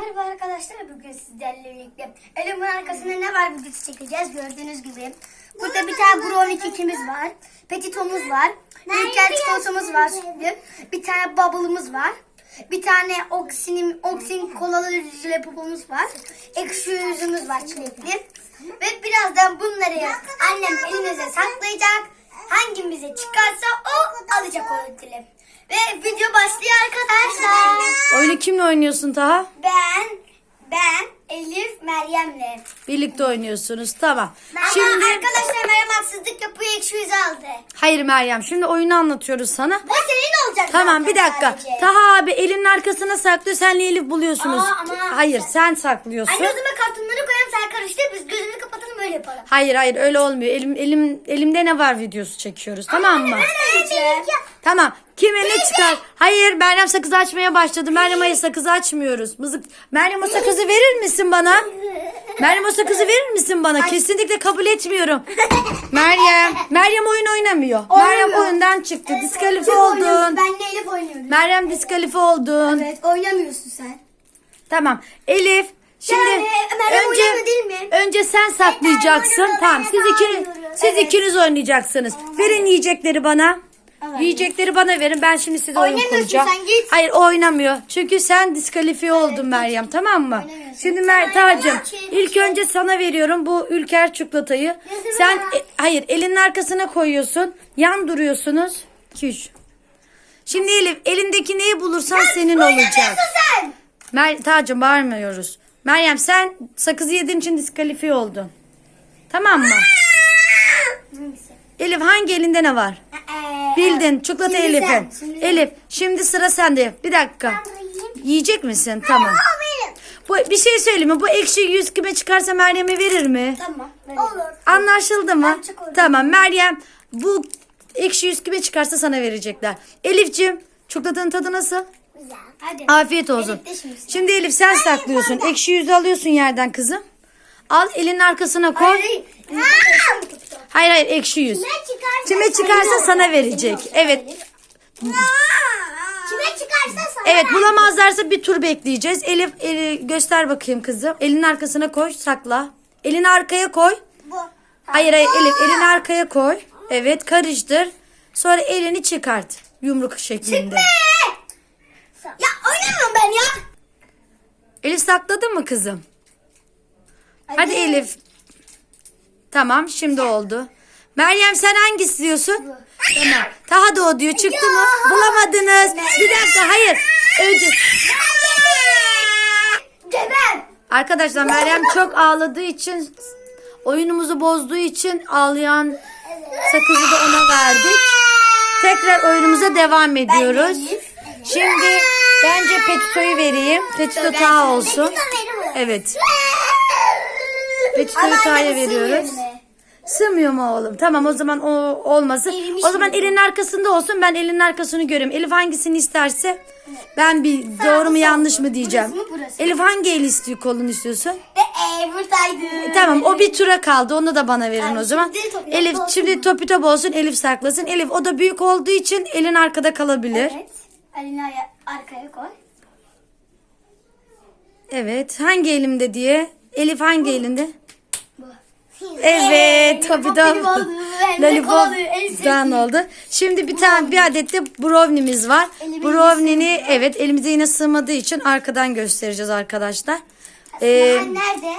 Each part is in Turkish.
Merhaba arkadaşlar bugün sizlerle birlikte elimin arkasında ne var videosu çekeceğiz gördüğünüz gibi. Burada bir tane brownie kekimiz var. Petitomuz var. Ülker çikolatamız var sütlü. Bir tane bubble'ımız var. Bir tane oksinim, oksin kolalı jelipopumuz var. Ekşi yüzümüz var çilekli. Ve birazdan bunları annem elinize saklayacak. Hangimize çıkarsa o alacak o ödülü. Ve video başlıyor arkadaşlar. Oyunu kimle oynuyorsun Taha? Ben, ben, Elif, Meryem'le. Birlikte oynuyorsunuz. Tamam. Şimdi arkadaşlar Meryem haksızlık yapıyor ekşi yüzü aldı. hayır Meryem. Şimdi oyunu anlatıyoruz sana. Bu senin olacak Tamam bir zaten dakika. sadece. Taha abi elinin arkasına saklıyor. Senle Elif buluyorsunuz. Aa, ama- Hayır sen saklıyorsun. Anne o zaman kartonları koyalım sen karıştır biz kapatalım böyle yapalım. Hayır hayır öyle olmuyor. Elim elim elimde ne var videosu çekiyoruz. Tamam mı? Tamam. Kime ne çıkar? Hayır Meryem sakız açmaya başladı. Meryem hayır sakız açmıyoruz. Mızık. Meryem o sakızı verir misin bana? Meryem o sakızı verir misin bana? Kesinlikle kabul etmiyorum. Meryem. Meryem oyun oynamıyor. Meryem oyundan çıktı. Diskalifiye oldun. Benle Elif oynuyoruz. Meryem diskalifiye oldun. Evet oynamıyorsun sen. Tamam. Elif. Şimdi Yani, Meryem önce değil mi? önce sen saklayacaksın. oynamıyor, Tamam. ben Siz iki oynamıyorum. siz Evet. ikiniz oynayacaksınız. Verin yiyecekleri bana. Evet. Yiyecekleri bana verin. Ben şimdi size oyun kuracağım. sen git. Hayır oynamıyor. Çünkü sen diskalifiye oldun Meryem. Tamam mı? Şimdi Mer Tacım Çek, ilk önce sana veriyorum bu ülker çikolatayı. Sen e, hayır elinin arkasına koyuyorsun. Yan duruyorsunuz. 2 3. Şimdi Elif elindeki neyi bulursan senin olacak. Sen. Mer Tacım bağırmıyoruz. Meryem sen sakızı yediğin için diskalifiye oldun. Tamam mı? Hangisi? Elif hangi elinde ne var? Ee, Bildin. Çikolata Şimdi Elif'in. sen, şimdi. Elif şimdi sıra sende. Bir dakika. Yiyecek misin? Tamam. Bu bir şey söyleyeyim mi? Bu ekşi yüz kime çıkarsa Meryem'e verir mi? Tamam. Olur. Anlaşıldı mı? Tamam Meryem bu ekşi yüz kime çıkarsa sana verecekler. Elif'ciğim çikolatanın tadı nasıl? Güzel. Hadi. Afiyet olsun. Elif şimdi Elif sen saklıyorsun. Ekşi yüzü alıyorsun yerden kızım. Al elinin arkasına koy. Hayır. Hayır hayır ekşi yüz. çıkarsa Kime çıkarsa sana verecek. Evet. Kime çıkarsa sana. Evet bulamazlarsa bir tur bekleyeceğiz. Elif eli, göster bakayım kızım. Elinin arkasına koy sakla. Elini arkaya koy. Bu. Hayır hayır Elif elini arkaya koy. Evet karıştır. Sonra elini çıkart. Yumruk şeklinde. Ya ben ya. Elif sakladın mı kızım? Hadi Elif. Tamam şimdi oldu. Meryem sen hangisi diyorsun? Tamam. Taha da o diyor. Çıktı mı? Bulamadınız. Bir dakika hayır. Önce. Arkadaşlar Meryem çok ağladığı için oyunumuzu bozduğu için ağlayan sakızı da ona verdik. Tekrar oyunumuza devam ediyoruz. Şimdi bence Petito'yu vereyim. Petito Taha olsun. Evet. Petito'yu Taha'ya veriyoruz. Sığmıyor mu oğlum? Tamam o zaman o olmasın. O zaman elinin arkasında olsun. Ben elinin arkasını göreyim. Elif hangisini isterse ben bir doğru mu yanlış mı diyeceğim. Burası mı, burası? Elif hangi el istiyor kolunu istiyorsun? Ve e, buradaydı. Tamam o bir tura kaldı. Onu da bana verin o zaman. Elif şimdi topi top olsun. Elif saklasın. Elif o da büyük olduğu için elin arkada kalabilir. Evet. Elini aya- arkaya koy. Evet. Hangi elimde diye? Elif hangi elinde? Bu. Evet, tabii lollipop da. benim oldu. Şimdi bir tane bir adet de brownie'miz var. Brownie'ni evet elimize yine sığmadığı için arkadan göstereceğiz arkadaşlar. Ee, nerede?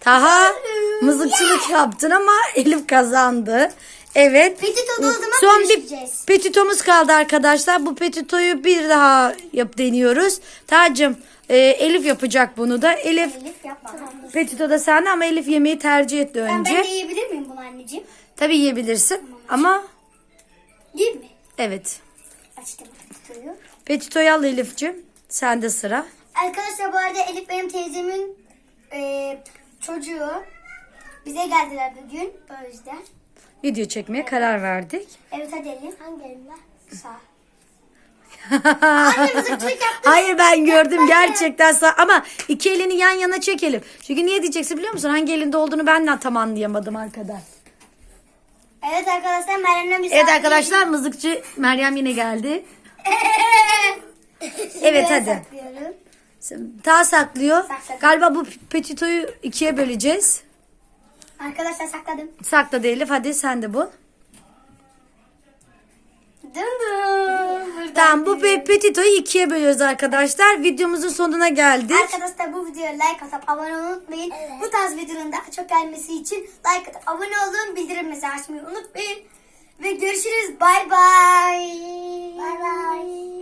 Taha mızıkçılık yaptın ama Elif kazandı. Evet. Petito'da o zaman Son bir görüşeceğiz. petitomuz kaldı arkadaşlar. Bu petitoyu bir daha yap deniyoruz. Tacım e, Elif yapacak bunu da. Elif Elif yapma. petito da sende ama Elif yemeği tercih etti Ben, önce. ben de yiyebilir miyim bunu anneciğim? Tabii yiyebilirsin ama Yiyeyim mi? evet. Açtım petitoyu. Petitoyu al Elif'ciğim. Sende sıra. Arkadaşlar bu arada Elif benim teyzemin e, çocuğu. Bize geldiler bugün. O yüzden. Video çekmeye karar verdik. Evet hadi Elif. Hangi elimle? Sağ. Anne yaptı. Hayır ben gördüm gerçekten sağ ama iki elini yan yana çekelim. Çünkü niye diyeceksin biliyor musun? Hangi elinde olduğunu ben de tam anlayamadım arkada. Evet arkadaşlar Meryem'le bir Evet arkadaşlar mızıkçı Meryem yine geldi. Evet, hadi. Ta saklıyor. Sakladım. Galiba bu petitoyu ikiye böleceğiz. Arkadaşlar sakladım. Sakladı Elif. Hadi sen de bul. Dın dın. Buradan Tamam bu pe- petitoyu ikiye bölüyoruz arkadaşlar. Videomuzun sonuna geldik. Arkadaşlar bu videoya like atıp abone olmayı unutmayın. Bu tarz videoların daha çok gelmesi için like atıp abone olun. Bildirimleri açmayı unutmayın. Ve görüşürüz. Bay bay. Bay bay.